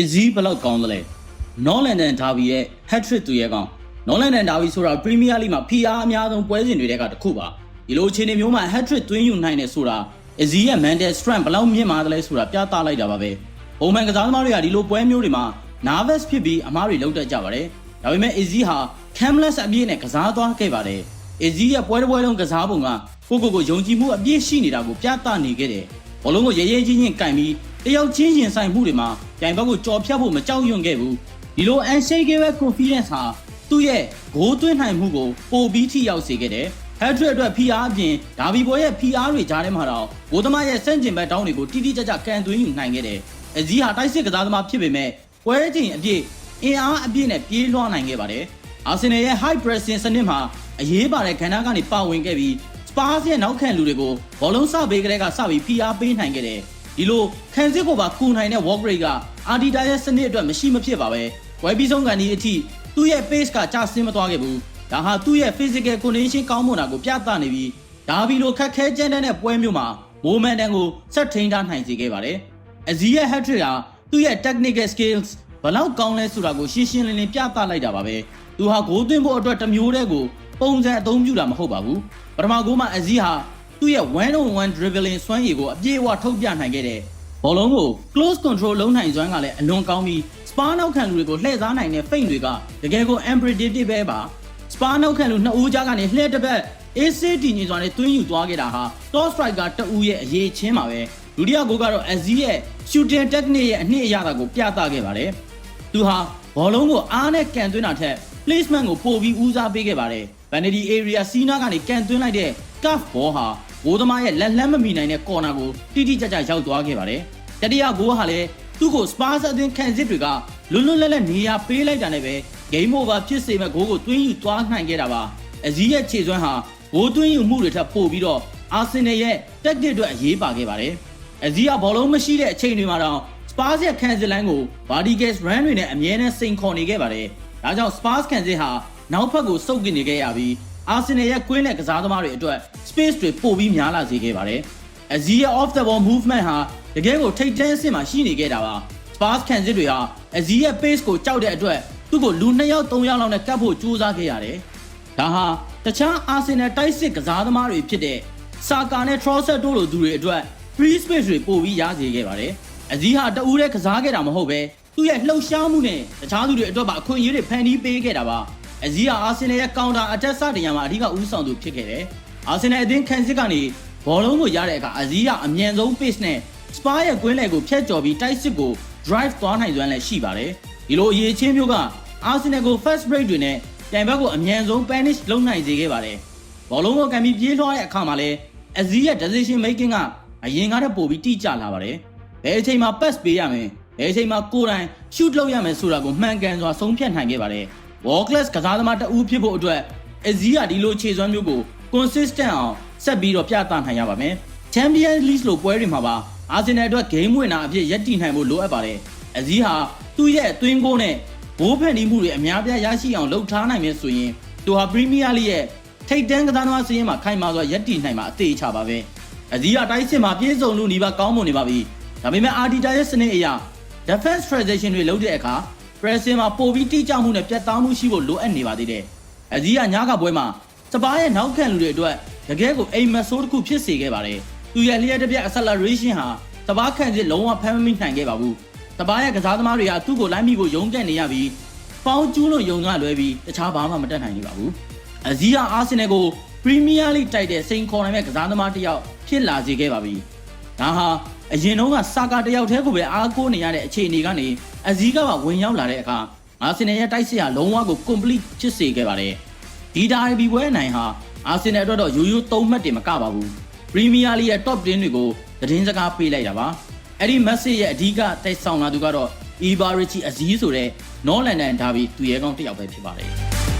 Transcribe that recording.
အဇီးဘလောက်ကောင်းသလဲနော်လန်ဒန်ဒါဘီရဲ့ hat-trick သူရဲ့ကောင်နော်လန်ဒန်ဒါဘီဆိုတာပရီးမီးယားလိမှာ PR အများဆုံးပွဲစဉ်တွေထဲကတစ်ခုပါဒီလိုအခြေအနေမျိုးမှာ hat-trick သွင်းယူနိုင်တယ်ဆိုတာအဇီးရဲ့ mental strength ဘလောက်မြင့်မာသလဲဆိုတာပြသလိုက်တာပါပဲပုံမှန်ကစားသမားတွေကဒီလိုပွဲမျိုးတွေမှာ nervous ဖြစ်ပြီးအမားတွေလောက်တတ်ကြပါတယ်ဒါပေမဲ့အဇီးဟာ camless အပြည့်နဲ့ကစားသွားခဲ့ပါတယ်အဇီးရဲ့ပွဲတစ်ပွဲလုံးကစားပုံကကိုကိုကိုယုံကြည်မှုအပြည့်ရှိနေတာကိုပြသနေခဲ့တယ်ဘလုံးကိုရဲရဲချင်းချင်းကင်ပြီးတယောက်ချင်းရင်ဆိုင်မှုတွေမှာပြိုင်ဘက်ကိုကြော်ဖြတ်ဖို့မကြောက်ရွံ့ခဲ့ဘူးဒီလို unshakable confidence ဟာသူ့ရဲ့ဂိုးသွင်းနိုင်မှုကိုပိုပြီးထိရောက်စေခဲ့တယ် hat-trick အတွက် PR အပြင်ဒါဘီဘော်ရဲ့ PR တွေကြားထဲမှာတော့ဘိုးသမားရဲ့စန့်ကျင်ဘက်တောင်းတွေကိုတိတိကျကျကန်သွင်းယူနိုင်ခဲ့တယ်အဇီးဟာတိုက်စစ်ကစားသမားဖြစ်ပေမဲ့ပွဲချိန်အပြည့်အင်အားအပြည့်နဲ့ပြေးလွှားနိုင်ခဲ့ပါတယ်အာဆင်နယ်ရဲ့ high pressing စနစ်မှာအရေးပါတဲ့ကဏ္ဍကနေပါဝင်ခဲ့ပြီး Spurs ရဲ့နောက်ခံလူတွေကိုဘောလုံးစပေးကလေးကစပြီး PR ပေးနိုင်ခဲ့တယ် ဒီလိုခံစစ်ကိုပါကူနိုင်တဲ့ walk rate ကအာဒီတာရဲ့စနစ်အတွက်မရှိမဖြစ်ပါပဲဝယ်ပြီးဆုံးကန်ဒီအထိသူ့ရဲ့ pace ကကျဆင်းမသွားခဲ့ဘူးဒါဟာသူ့ရဲ့ physical condition ကောင်းမွန်တာကိုပြသနေပြီးဒါဘီလိုခက်ခဲကြမ်းတမ်းတဲ့ပွဲမျိုးမှာ momentum ကိုဆက်ထိန်းထားနိုင်စေခဲ့ပါတယ်အဇီးရဲ့ hat trick ဟာသူ့ရဲ့ technical skills ဘလောက်ကောင်းလဲဆိုတာကိုရှင်းရှင်းလင်းလင်းပြသလိုက်တာပါပဲသူဟာဂိုးသွင်းဖို့အတွက်တစ်မျိုးတည်းကိုပုံစံအသုံးပြုတာမဟုတ်ပါဘူးပထမဂိုးမှာအဇီးဟာ သူ့ရဲ့1 on 1 dribbling စွမ်းရည်ကိုအပြည့်အဝထုတ်ပြနိုင်ခဲ့တဲ့ဘောလုံးကို close control လုံးနိုင်စွမ်းကလည်းအလွန်ကောင်းပြီး spa နောက်ခံလူတွေကိုလှည့်စားနိုင်တဲ့ feint တွေကတကယ်ကို unpredictable ပဲပါ spa နောက်ခံလူနှစ်ဦးကြားကနေလှည့်တစ်ပတ် AC တီညီစွာနဲ့တွင်းယူသွားခဲ့တာဟာ top striker တဦးရဲ့အရေးချင်းပါပဲဒုတိယဂိုးကတော့ Aziz ရဲ့ shooting technique ရဲ့အနှစ်အရသာကိုပြသခဲ့ပါတယ်သူဟာဘောလုံးကိုအားနဲ့ကန်သွင်းတာထက် placement ကိုပိုပြီးဦးစားပေးခဲ့ပါတယ် vanity area စီးနားကနေကန်သွင်းလိုက်တဲ့ cuff ball ဟာ ဘိုးသမားရဲ့လက်လက်မမီနိုင်တဲ့ corner ကိုတိတိကျကျရောက်သွားခဲ့ပါတယ်တတိယဂိုးဟာလည်းသူ့ကို Spurs အသင်းခံစစ်တွေကလွတ်လွတ်လပ်လပ်နေရာပေးလိုက်တာနဲ့ပဲ game over ဖြစ်စေမဲ့ဂိုးကိုတွင်းယူသွားနိုင်ခဲ့တာပါအဇီးရဲ့ခြေစွမ်းဟာဂိုးတွင်းယူမှုတွေထပ်ပို့ပြီးတော့အာဆင်နယ်ရဲ့တက်တစ်အတွက်အရေးပါခဲ့ပါတယ်အဇီးကဘောလုံးမရှိတဲ့အချိန်တွေမှာတော့ Spurs ရဲ့ခံစစ်လိုင်းကို Vertigas run တွေနဲ့အမြဲတမ်းစိန်ခေါ်နေခဲ့ပါတယ်ဒါကြောင့် Spurs ခံစစ်ဟာနောက်ဖက်ကိုစုပ်ကင်နေခဲ့ရပြီး အာဆင်နယ်ရဲ့ကွင်းနဲ့ကစားသမားတွေအတွက် space တွေပို့ပြီးများလာစေခဲ့ပါတယ်အဇီးရဲ့ off the ball movement ဟာတကယ်ကိုထိတ်တန်းအဆင့်မှာရှိနေခဲ့တာပါ Spurs ခံစစ်တွေဟာအဇီးရဲ့ pace ကိုကြောက်တဲ့အတွက်သူ့ကိုလူ2ယောက်3ယောက်လောက်နဲ့ကပ်ဖို့ကြိုးစားခဲ့ရတယ်။ဒါဟာတခြားအာဆင်နယ်တိုက်စစ်ကစားသမားတွေဖြစ်တဲ့ဆာကာနဲ့ Trossard တို့လိုသူတွေအတွက် free space တွေပို့ပြီးရစေခဲ့ပါတယ်။အဇီးဟာတဦးတည်းကစားခဲ့တာမဟုတ်ပဲသူ့ရဲ့လှုပ်ရှားမှုနဲ့တခြားသူတွေအတွက်ပါအခွင့်အရေးတွေဖန်တီးပေးခဲ့တာပါ။ အဇီးဟာအာဆင်နယ်ရဲ့ counter attack စတင်ရမှာအဓိကဦးဆောင်သူဖြစ်ခဲ့တယ်။အာဆင်နယ်အသင်းခံစစ်ကနေဘောလုံးကိုရတဲ့အခါအဇီးကအမြန်ဆုံး pace နဲ့ Spurs ရဲ့ကွင်းလယ်ကိုဖျက်ကျော်ပြီးတိုက်စစ်ကို drive သွားနိုင်စွမ်းလည်းရှိပါတယ်။ဒီလိုအရေးချင်းမျိုးကအာဆင်နယ်ကို first break တွေနဲ့တိုင်ဘက်ကိုအမြန်ဆုံး punish လုပ်နိုင်စေခဲ့ပါတယ်။ဘောလုံးကိုကန်ပြီးပြေးလွှားတဲ့အခါမှာလည်းအဇီးရဲ့ decision making ကအရင်ကတည်းကပိုပြီးတိကျလာပါတယ်။ဘယ်အချိန်မှာ pass ပေးရမယ်ဘယ်အချိန်မှာကိုယ်တိုင် shoot လုပ်ရမယ်ဆိုတာကိုမှန်ကန်စွာဆုံးဖြတ်နိုင်ခဲ့ပါတယ်။ world class ကစားသမားတဦးဖြစ်ဖို့အတွက်အဇီးကဒီလိုခြေစွမ်းမျိုးကို consistent အောင်ဆက်ပြီးတော့ပြသနိုင်ရပါမယ်။ Champions League လိုပွဲတွေမှာပါအာဆင်နယ်အတွက် game winner အဖြစ်ရပ်တည်နိုင်ဖို့လိုအပ်ပါတယ်။အဇီးဟာသူ့ရဲ့အတွင်းကိုနဲ့ဘိုးဖန်တီးမှုတွေအများပြားရရှိအောင်လှုပ်ထားနိုင်မယ်ဆိုရင်သူဟာ Premier League ရဲ့ထိပ်တန်းကစားသမားစည်းရင်းမှာခိုင်မာစွာရပ်တည်နိုင်မှာအသေးချပါပဲ။အဇီးကတိုက်စစ်မှာပြေဆုံးလို့နေပါကောင်းမွန်နေပါပြီ။ဒါပေမဲ့အာဒီတာရဲ့စနစ်အရ defense transition တွေလုပ်တဲ့အခါ pressing မှာပိုပြီးတိကျမှုနဲ့ပြတ်သားမှုရှိဖို့လိုအပ်နေပါသေးတယ်။အဇီးကညကပွဲမှာစပါးရဲ့နောက်ခံလူတွေအတွက်တကယ်ကိုအိမ်မက်ဆိုးတစ်ခုဖြစ်စေခဲ့ပါတယ်။သူရဲ့လျှက်တစ်ပြက် acceleration ဟာစပါးခံစစ်လုံးဝဖမ်းမမိနိုင်ခဲ့ပါဘူး။စပါးရဲ့ကစားသမားတွေကသူ့ကိုလိုင်းမီကိုယုံကန့်နေရပြီးပေါင်းကျူးလို့ယုံကလွဲပြီးတခြားဘာမှမတက်နိုင်နေပါဘူး။အဇီးကအာဆင်နယ်ကို Premier League တိုက်တဲ့စိန်ခေါ်နိုင်မဲ့ကစားသမားတစ်ယောက်ဖြစ်လာစေခဲ့ပါပြီ။ဒါဟာ အရင်တုန်းကစာကာတယောက်တည်းကိုပဲအားကိုးနေရတဲ့အခြေအနေကနေအဇီးကပါဝင်ရောက်လာတဲ့အခါအာဆင်နယ်ရဲ့တိုက်စစ်ဟာလုံးဝကို complete ဖြစ်စေခဲ့ပါတယ်။ဒီဒါဘီပွဲနိုင်ဟာအာဆင်နယ်အတွက်တော့ရိုးရိုးသုံးမှတ်တင်မကပါဘူး။ Premier League ရဲ့ top 10တွေကိုသတင်းစကားပေးလိုက်တာပါ။အဲ့ဒီ message ရဲ့အဓိကတိုက်ဆောင်လာသူကတော့ Ibarichi အဇီးဆိုတဲ့ North London Derby သူရဲကောင်းတစ်ယောက်ပဲဖြစ်ပါတယ်။